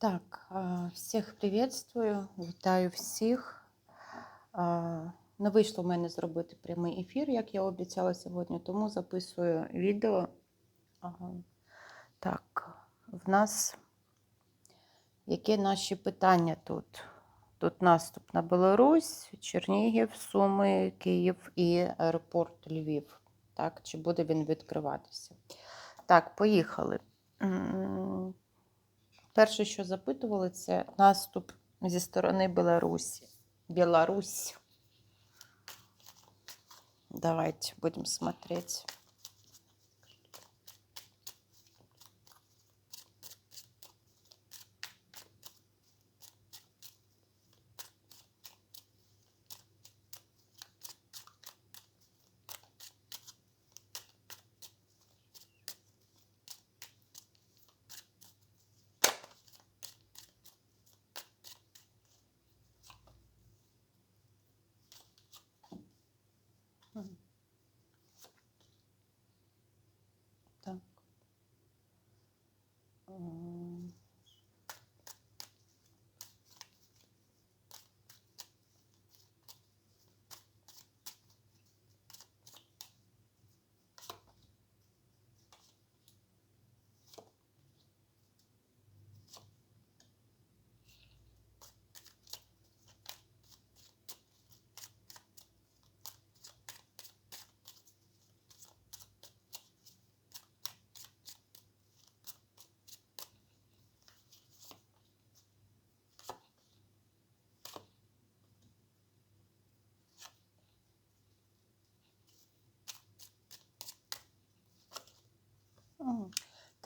Так, всіх приветствую, вітаю всіх. Не вийшло в мене зробити прямий ефір, як я обіцяла сьогодні, тому записую відео. Так, в нас які наші питання тут? Тут наступ на Білорусь, Чернігів, Суми, Київ і аеропорт Львів. Так, чи буде він відкриватися? Так, поїхали. Перше, що запитували, це наступ зі сторони Білорусі. Білорусь. Давайте будемо смотреть.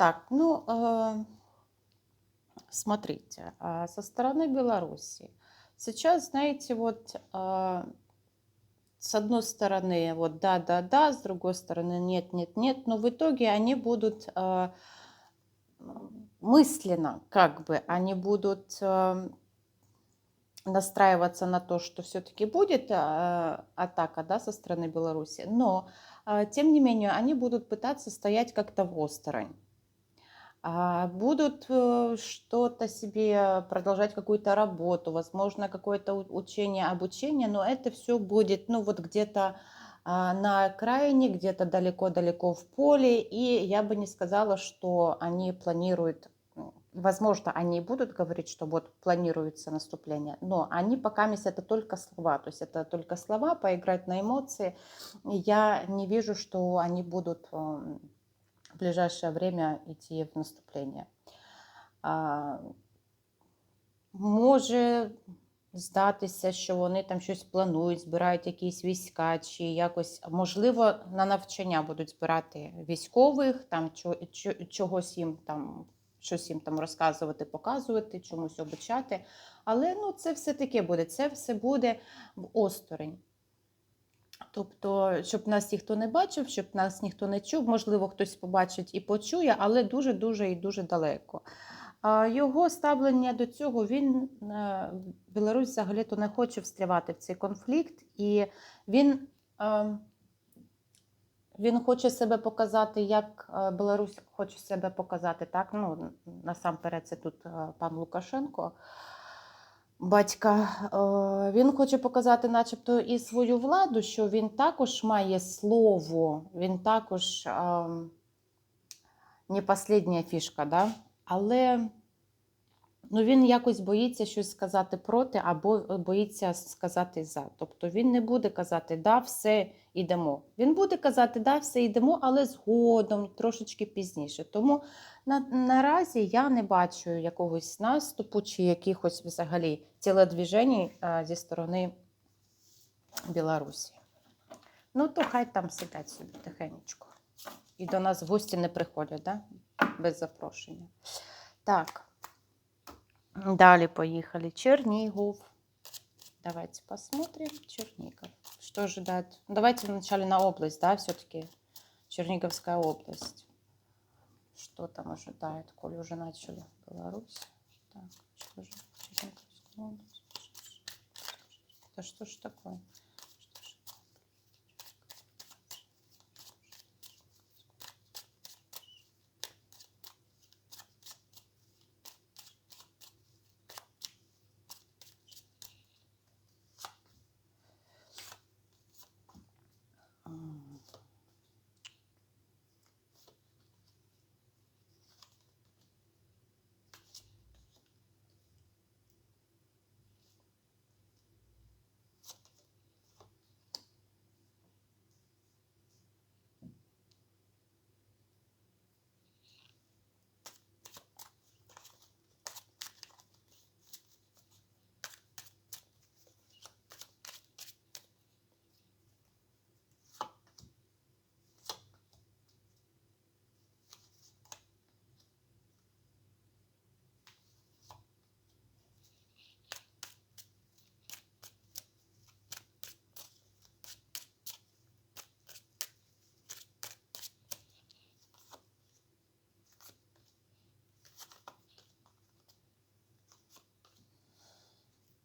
Так, ну, э, смотрите, а, со стороны Беларуси. Сейчас, знаете, вот а, с одной стороны, вот да-да-да, с другой стороны нет-нет-нет, но в итоге они будут а, мысленно, как бы, они будут настраиваться на то, что все-таки будет атака, да, со стороны Беларуси, но тем не менее они будут пытаться стоять как-то в осторонь. А, Будут э, что-то себе продолжать какую-то работу, возможно, какое-то учение, обучение, но это все будет, ну, вот где-то а, на окраине, где-то далеко-далеко в поле, и я бы не сказала, что они планируют, возможно, они будут говорить, что вот планируется наступление, но они пока это только слова, то есть это только слова, поиграть на эмоции. Я не вижу, что они будут м, в ближайшее время идти в наступление. Може здатися, що вони там щось планують, збирають якісь війська, чи якось, можливо, на навчання будуть збирати військових, там чо- чо- чогось їм там, щось їм там розказувати, показувати, чомусь обучати. Але ну, це все таке буде, це все буде в осторонь. Тобто, щоб нас ніхто не бачив, щоб нас ніхто не чув, можливо, хтось побачить і почує, але дуже-дуже і дуже далеко. Його ставлення до цього він е, Білорусь взагалі-то не хоче встрявати в цей конфлікт, і він, е, він хоче себе показати, як е, Білорусь хоче себе показати, так? Ну, насамперед, це тут пан Лукашенко. Батька, Е, він хоче показати, начебто, і свою владу, що він також має слово, він також не последня фішка, да? але ну, він якось боїться щось сказати проти або боїться сказати за. Тобто він не буде казати да, все йдемо. Він буде казати да, все йдемо, але згодом, трошечки пізніше. Тому на, наразі я не бачу якогось наступу чи якихось взагалі тілодвіжень зі сторони Білорусі. Ну, то хай там сидять собі тихенечко. І до нас в гості не приходять, да? без запрошення. Так, далі поїхали. Чернігов. Давайте посмотрим. Чернигов. Что ожидает? Давайте вначале на область, да, все-таки. Черниговская область. Что там ожидает, коли уже начали Беларусь? Так, что же? Да что ж такое?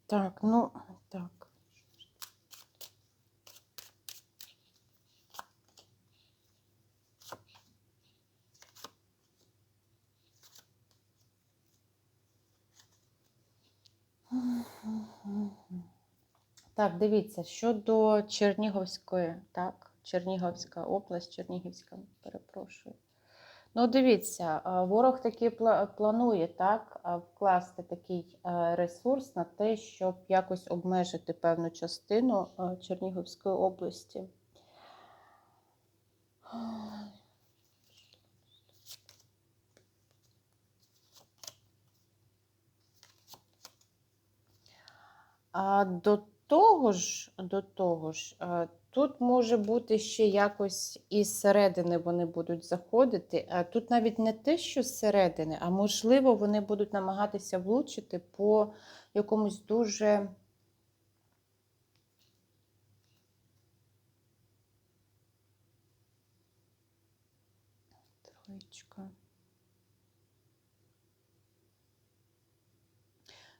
Так, ну так. Так, дивіться, щодо Чернігівської, так, Чернігівська область, Чернігівська, перепрошую. Ну, дивіться, ворог таки планує так вкласти такий ресурс на те, щоб якось обмежити певну частину Чернігівської області. До того ж, до того ж, е, тут може бути ще якось із середини вони будуть заходити. А Тут навіть не те, що зсередини, а можливо, вони будуть намагатися влучити по якомусь дуже.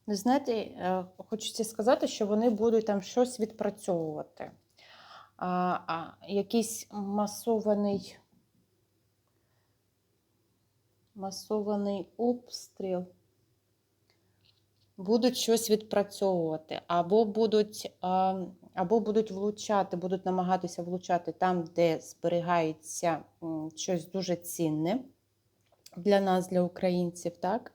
Не знаєте, е, хочеться сказати, що вони будуть там щось відпрацьовувати. А, а, якийсь масований, масований обстріл. Будуть щось відпрацьовувати, або будуть, або будуть влучати, будуть намагатися влучати там, де зберігається щось дуже цінне для нас, для українців, так?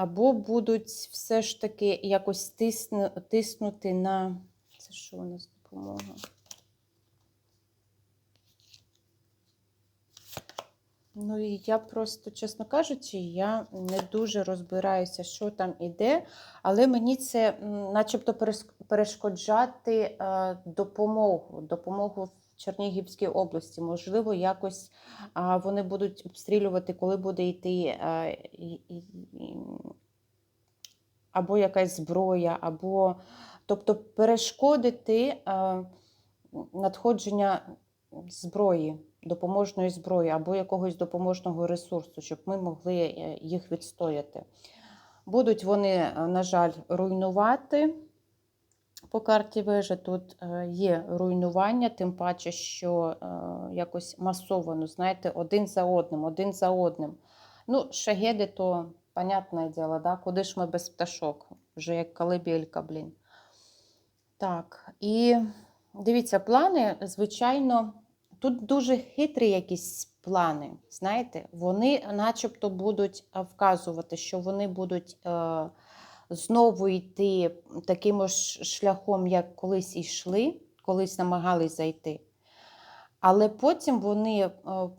Або будуть все ж таки якось тисну, тиснути на. Це що у нас допомога? Ну я просто, чесно кажучи, я не дуже розбираюся, що там іде, але мені це начебто перешкоджати е, допомогу, допомогу Чернігівській області. Можливо, якось вони будуть обстрілювати, коли буде йти або якась зброя, або тобто перешкодити надходження зброї, допоможної зброї або якогось допоможного ресурсу, щоб ми могли е, їх відстояти. Будуть вони, е, на жаль, руйнувати. По карті вежі тут е, є руйнування, тим паче, що е, якось масовано, знаєте, один за одним, один за одним. Ну, шагеди, то, понятне діло, да? куди ж ми без пташок? Вже як колибелька, блін. Так, і дивіться, плани, звичайно, тут дуже хитрі якісь плани. Знаєте, вони начебто будуть вказувати, що вони будуть е, знову йти таким ж шляхом, як колись йшли, колись намагались зайти. Але потім вони е,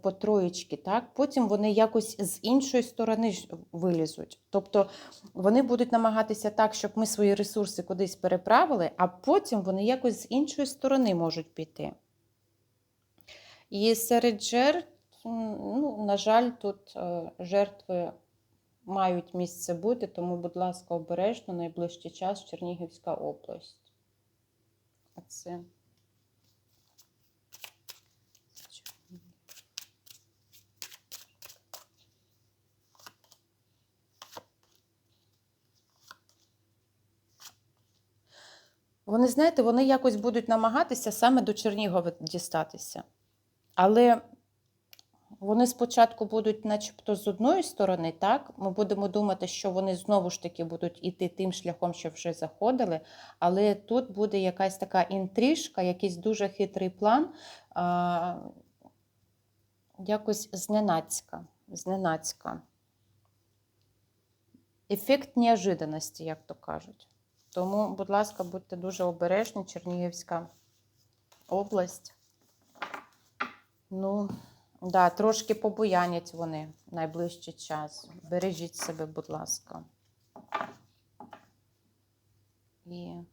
по троєчки, так, потім вони якось з іншої сторони вилізуть. Тобто вони будуть намагатися так, щоб ми свої ресурси кудись переправили, а потім вони якось з іншої сторони можуть піти. І серед жертв, ну, на жаль, тут е, жертви мають місце бути, тому, будь ласка, обережно найближчий час Чернігівська область. А це. Вони, знаєте, вони якось будуть намагатися саме до Чернігова дістатися. Але вони спочатку будуть, начебто, з одної сторони, так, ми будемо думати, що вони знову ж таки будуть іти тим шляхом, що вже заходили. Але тут буде якась така інтрижка, якийсь дуже хитрий план, а, якось зненацька. зненацька. Ефект неожиданності, як то кажуть. Тому, будь ласка, будьте дуже обережні, Чернігівська область. Ну, да, трошки побоянять вони найближчий час. Бережіть себе, будь ласка. І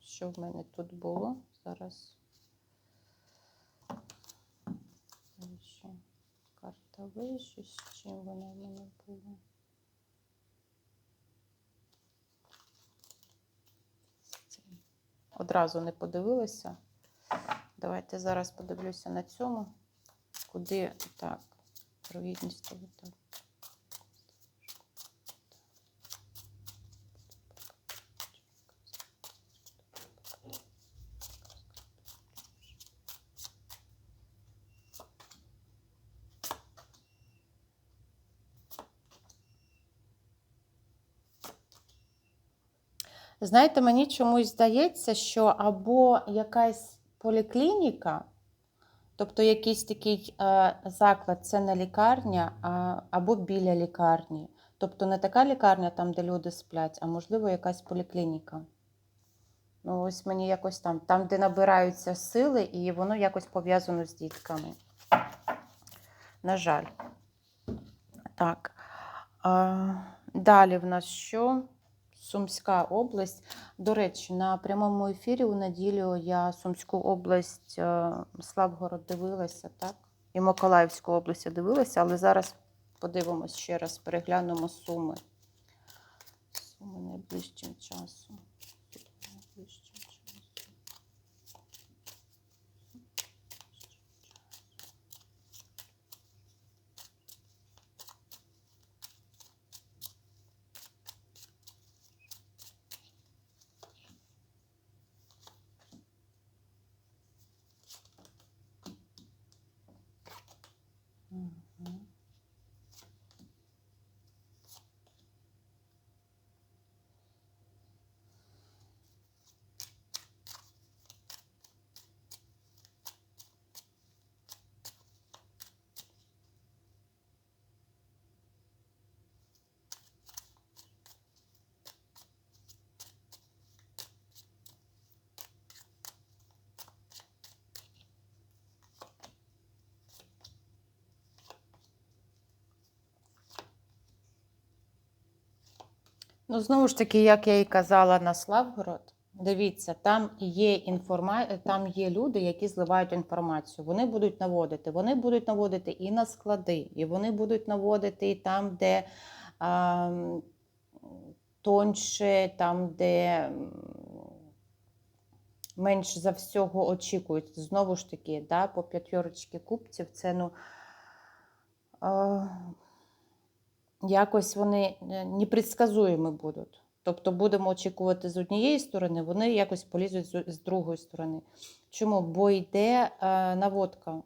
що в мене тут було? Зараз. Карта вища, з чим вона в мене була? Одразу не подивилася. Давайте зараз подивлюся на цьому. Куди так, провідність того так. Знаєте, мені чомусь здається, що або якась поліклініка, тобто якийсь такий е, заклад, це не лікарня, а, або біля лікарні. Тобто не така лікарня, там, де люди сплять, а можливо якась поліклініка. Ну, ось мені якось там, там, де набираються сили, і воно якось пов'язано з дітками. На жаль. Так. А, далі в нас що? Сумська область. До речі, на прямому ефірі у неділю я Сумську область, е, Славгород дивилася, так? І Миколаївську область дивилася, але зараз подивимось ще раз, переглянемо суми. Суми найближчим часом. Найближчим часом. Мгм. Ну, знову ж таки, як я і казала на Славгород, дивіться, там є інформа... там є люди, які зливають інформацію. Вони будуть наводити. Вони будуть наводити і на склади, і вони будуть наводити і там, де а, м, тоньше, там, де менш за всього очікують. Знову ж таки, да, по п'ятьорочки купців, це ну. А, якось вони е, непредсказуємі будуть. Тобто будемо очікувати з однієї сторони, вони якось полізуть з другої сторони. Чому? Бо йде е, наводка.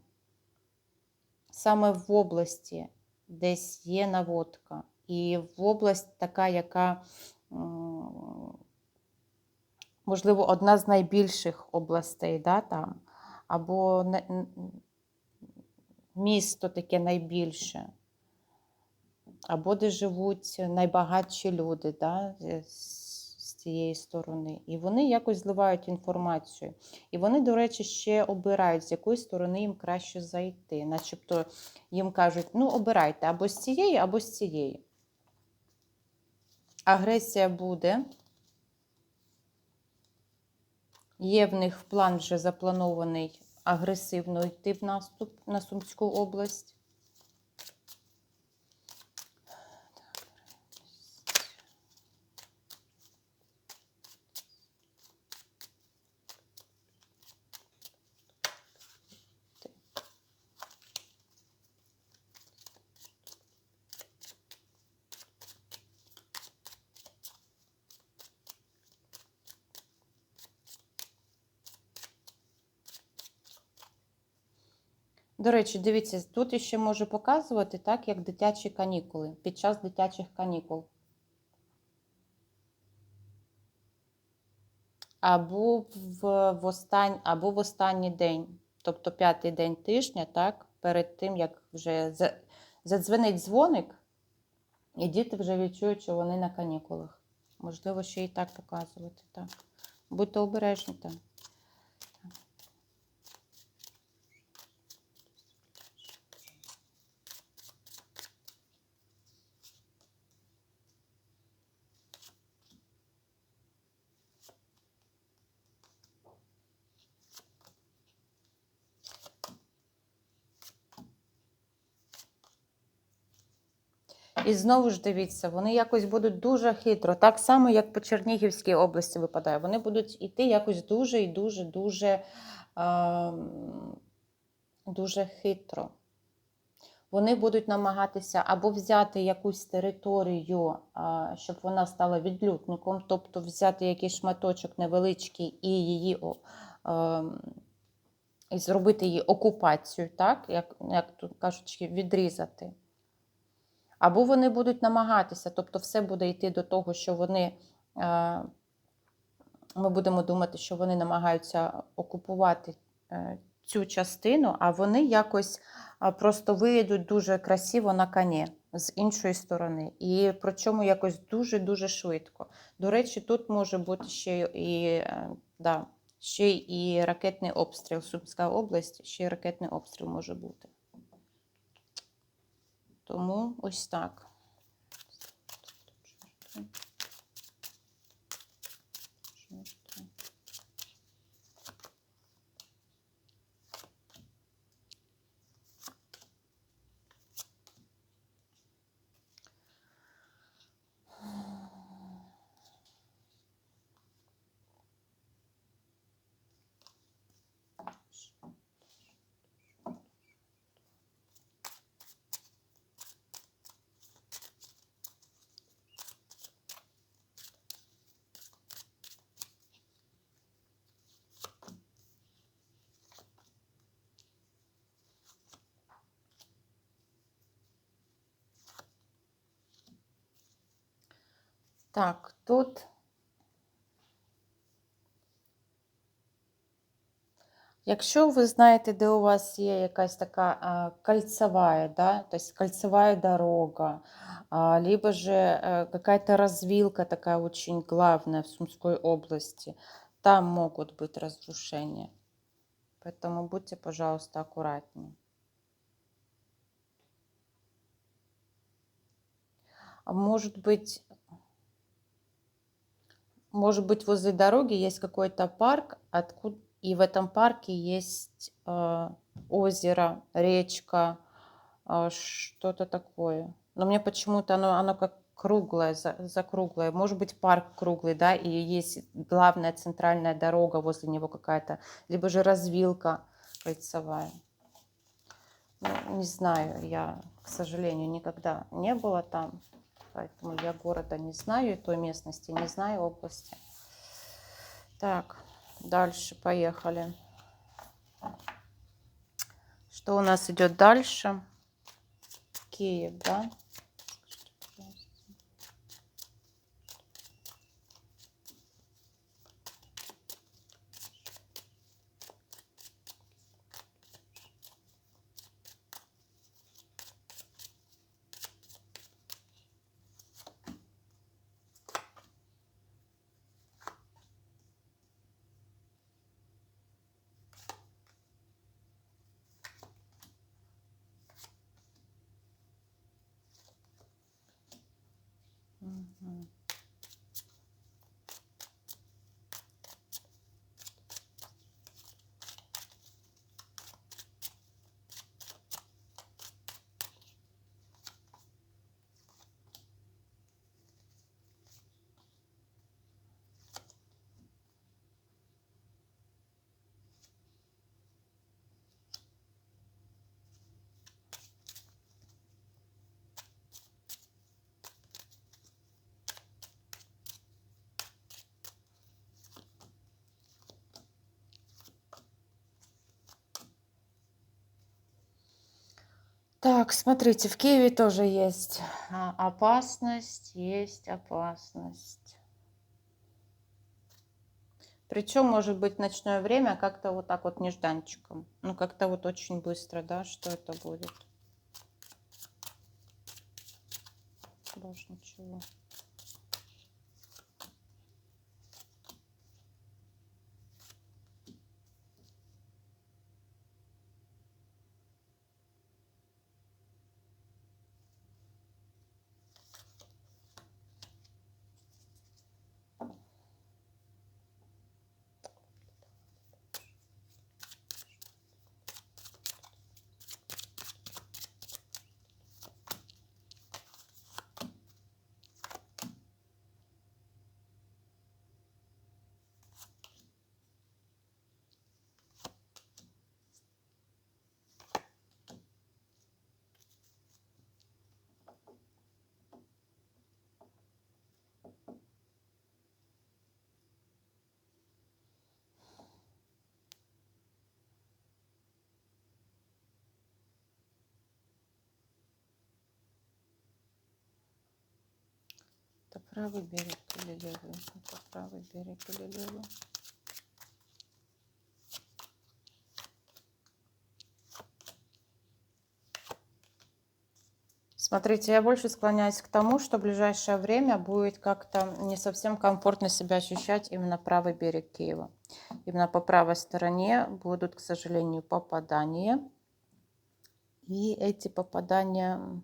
Саме в області десь є наводка. І в область така, яка, можливо, одна з найбільших областей, да, там, або не- місто таке найбільше або де живуть найбагатші люди да, з цієї сторони. І вони якось зливають інформацію. І вони, до речі, ще обирають, з якої сторони їм краще зайти. Начебто їм кажуть, ну, обирайте або з цієї, або з цієї. Агресія буде. Є в них план вже запланований агресивно йти в наступ на Сумську область. До речі, дивіться, тут іще можу показувати так, як дитячі канікули під час дитячих канікул. Або в, в, остань, або в останній день, тобто п'ятий день тижня, так, перед тим, як вже за- задзвенить дзвоник, і діти вже відчують, що вони на канікулах. Можливо, ще і так показувати. Так. Будьте обережні там. І знову ж дивіться, вони якось будуть дуже хитро, так само, як по Чернігівській області випадає. Вони будуть йти якось дуже і дуже, дуже, ем, дуже хитро. Вони будуть намагатися або взяти якусь територію, а, щоб вона стала відлюдником, тобто взяти якийсь шматочок невеличкий і її ем, і зробити її окупацію, так, як, як тут кажуть, відрізати. Або вони будуть намагатися, тобто все буде йти до того, що вони е, ми будемо думати, що вони намагаються окупувати е, цю частину, а вони якось просто виїдуть дуже красиво на коні з іншої сторони. І причому якось дуже-дуже швидко. До речі, тут може бути ще і, е, да, ще і ракетний обстріл. Сумська область, ще й ракетний обстріл може бути. Тому ось так. Так, тут. Якщо ви знаєте, де у вас є якась така а, кольцевая, да, то есть кольцевая дорога, а, либо же какая-то развилка такая очень главная в Сумской области, там могут быть разрушения. Поэтому будьте, пожалуйста, аккуратнее. А может быть, может быть, возле дороги есть какой-то парк, откуда, и в этом парке есть э, озеро, речка, э, что-то такое. Но мне почему-то оно, оно как круглое, за- закруглое. Может быть, парк круглый, да, и есть главная центральная дорога возле него какая-то, либо же развилка кольцевая. Ну, не знаю, я, к сожалению, никогда не была там, поэтому я города не знаю, и той местности не знаю, области. Так, дальше поехали. Что у нас идет дальше? Киев, да? Так, смотрите, в Киеве тоже есть а, опасность, есть опасность. Причем, может быть, ночное время как-то вот так вот нежданчиком. Ну, как-то вот очень быстро, да, что это будет. Больше ничего. Это правый берег или левый? Это правый берег или левый? Смотрите, я больше склоняюсь к тому, что в ближайшее время будет как-то не совсем комфортно себя ощущать именно правый берег Киева. Именно по правой стороне будут, к сожалению, попадания. И эти попадания,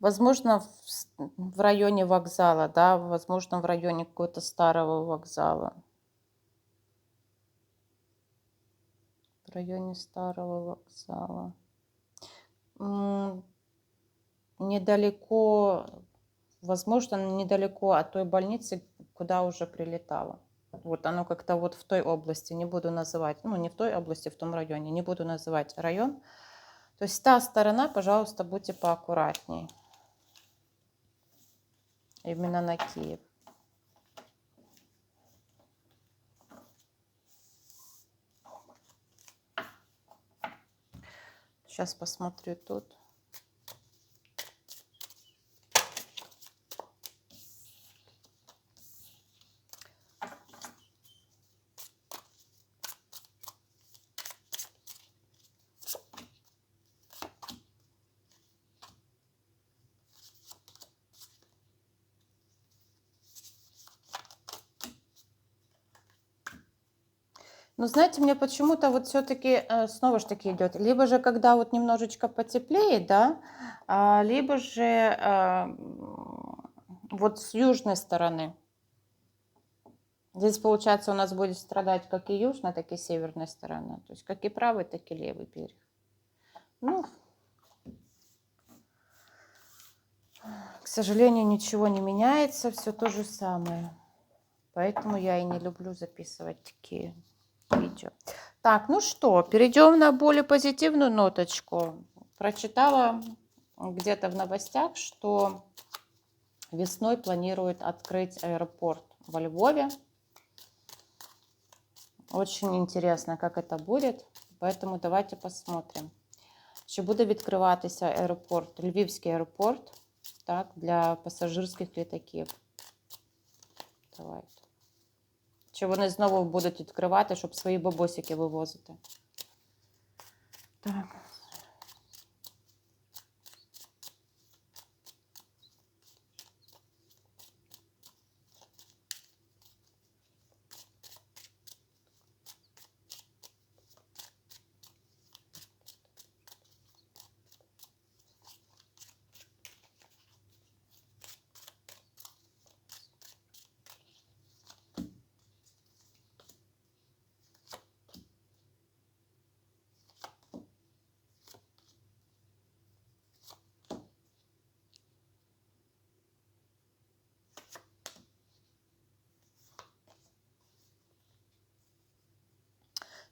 возможно, в, районе вокзала, да, возможно, в районе какого-то старого вокзала. В районе старого вокзала. Недалеко, возможно, недалеко от той больницы, куда уже прилетала. Вот оно как-то вот в той области, не буду называть, ну не в той области, в том районе, не буду называть район. То есть та сторона, пожалуйста, будьте поаккуратней. Именно на Киев. Сейчас посмотрю тут. Ну, знаете, мне почему-то вот все-таки снова же таки идет. Либо же, когда вот немножечко потеплее, да, а, либо же а, вот с южной стороны. Здесь, получается, у нас будет страдать как и южная, так и северная сторона. То есть как и правый, так и левый берег. Ну, к сожалению, ничего не меняется, все то же самое. Поэтому я и не люблю записывать такие видео. Так, ну что, перейдем на более позитивную ноточку. Прочитала где-то в новостях, что весной планируют открыть аэропорт во Львове. Очень интересно, как это будет. Поэтому давайте посмотрим. Чи буде відкриватися аеропорт, Львівський аеропорт так, для пасажирських літаків? Давайте. Чи вони знову будуть відкривати, щоб свої бабосики вивозити? Так.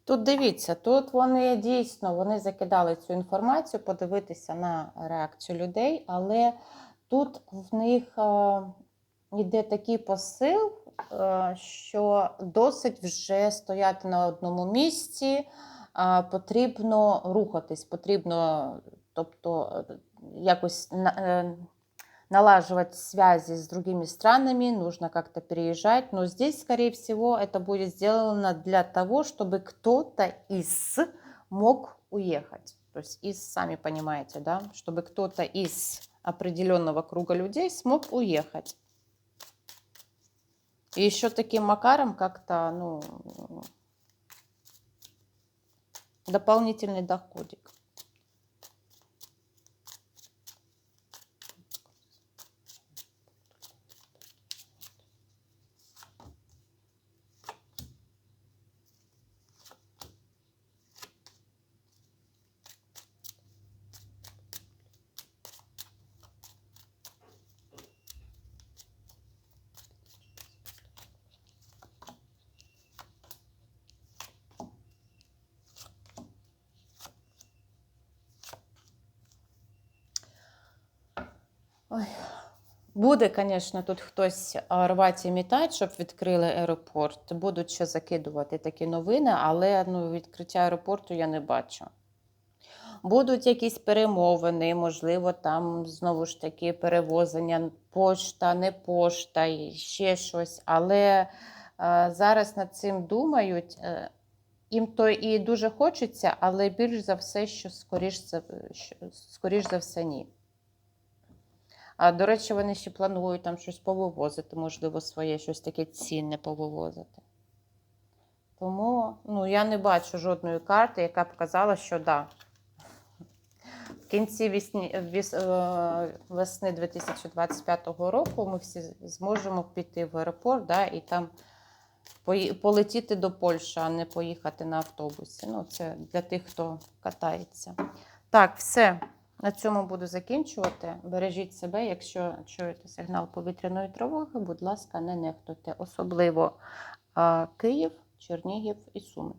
Тут дивіться, тут вони дійсно вони закидали цю інформацію, подивитися на реакцію людей, але тут в них е, йде такий посил, е, що досить вже стояти на одному місці, а потрібно рухатись, потрібно, тобто, е, якось на- е, налаживать связи с другими странами, нужно как-то переезжать. Но здесь, скорее всего, это будет сделано для того, чтобы кто-то из мог уехать. То есть из, сами понимаете, да, чтобы кто-то из определенного круга людей смог уехать. И еще таким макаром как-то, ну, дополнительный доходик. Ой. Буде, звісно, тут хтось рвати і мітати, щоб відкрили аеропорт. Будуть ще закидувати такі новини, але ну, відкриття аеропорту я не бачу. Будуть якісь перемовини, можливо, там знову ж таки перевозення, пошта, не пошта, і ще щось. Але е, зараз над цим думають. Е, їм то і дуже хочеться, але більш за все, що скоріш за, скоріш за все, ні. А, до речі, вони ще планують там щось повивозити, можливо, своє щось таке цінне повивозити. Тому ну, я не бачу жодної карти, яка б казала, що да. В кінці вісні, віс, е, весни 2025 року ми всі зможемо піти в аеропорт да, і там полетіти до Польщі, а не поїхати на автобусі. Ну, це для тих, хто катається. Так, все. На цьому буду закінчувати. Бережіть себе, якщо чуєте сигнал повітряної тривоги, будь ласка, не нехтуйте. Особливо Київ, Чернігів і Суми.